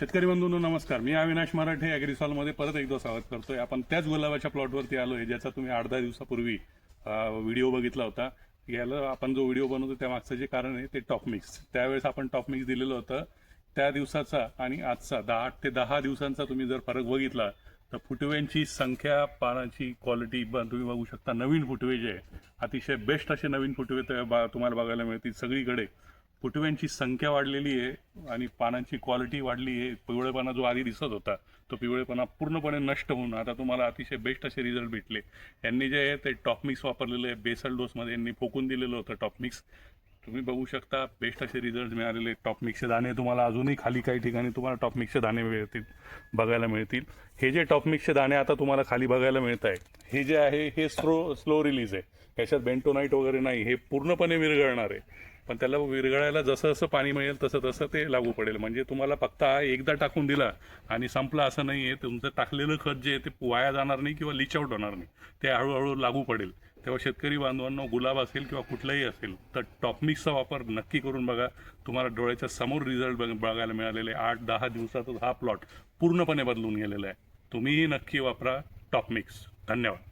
शेतकरी बंधूंनो नमस्कार. मी अविनाश मराठे ॲग्रिसॉलमध्ये परत एकदा स्वागत करतोय. आपण त्याच गुलाबाच्या प्लॉटवरती आलो आहे ज्याचा तुम्ही आठ दहा दिवसापूर्वी व्हिडिओ बघितला होता. याला आपण जो व्हिडिओ बनवतो त्या मागचं जे कारण आहे ते टॉप मिक्स. त्यावेळेस आपण टॉप मिक्स दिलेलं होतं. त्या दिवसाचा आणि आजचा दहा आठ ते दहा दिवसांचा तुम्ही जर फरक बघितला तर फुटवेंची संख्या पानाची क्वालिटी तुम्ही बघू शकता. नवीन फुटवे जे आहे अतिशय बेस्ट असे नवीन फुटवे तुम्हाला बघायला मिळतील सगळीकडे. फुटव्यांची संख्या वाढलेली आहे आणि पानांची क्वालिटी वाढली आहे. पिवळेपणा जो आधी दिसत होता तो पिवळेपणा पूर्णपणे नष्ट होऊन आता तुम्हाला अतिशय बेस्ट असे रिझल्ट भेटले. यांनी जे आहे ते टॉप मिक्स वापरलेले आहे. बेसल डोसमध्ये यांनी फोकून दिलेलं होतं टॉप मिक्स तुम्ही बघू शकता बेस्ट असे रिझल्ट मिळालेले टॉप मिक्सचे दाणे तुम्हाला अजूनही खाली काही ठिकाणी तुम्हाला टॉप मिक्सचे दाणे मिळतील बघायला मिळतील. हे जे टॉप मिक्सचे दाणे आता तुम्हाला खाली बघायला मिळत आहे हे जे आहे हे स्लो स्लो रिलीज आहे. ह्याच्यात बेंटोनाईट वगैरे नाही हे पूर्णपणे विरघळणार आहे. पण त्याला विरघळायला जसं जसं पाणी मिळेल तसं तसं ते लागू पडेल. म्हणजे तुम्हाला फक्त एकदा टाकून दिला आणि संपला असं नाही आहे तुमचं टाकलेलं खत जे आहे ते वाया जाणार नाही किंवा लिच आउट होणार नाही. ते हळूहळू लागू पडेल. तेव्हा शेतकरी बांधवांना गुलाब असेल किंवा कुठलंही असेल तर टॉपमिक्सचा वापर नक्की करून बघा. तुम्हाला डोळ्याच्या समोर रिझल्ट बघायला मिळालेले आठ दहा दिवसातच हा प्लॉट पूर्णपणे बदलून गेलेला आहे. तुम्हीही नक्की वापरा टॉपमिक्स. धन्यवाद.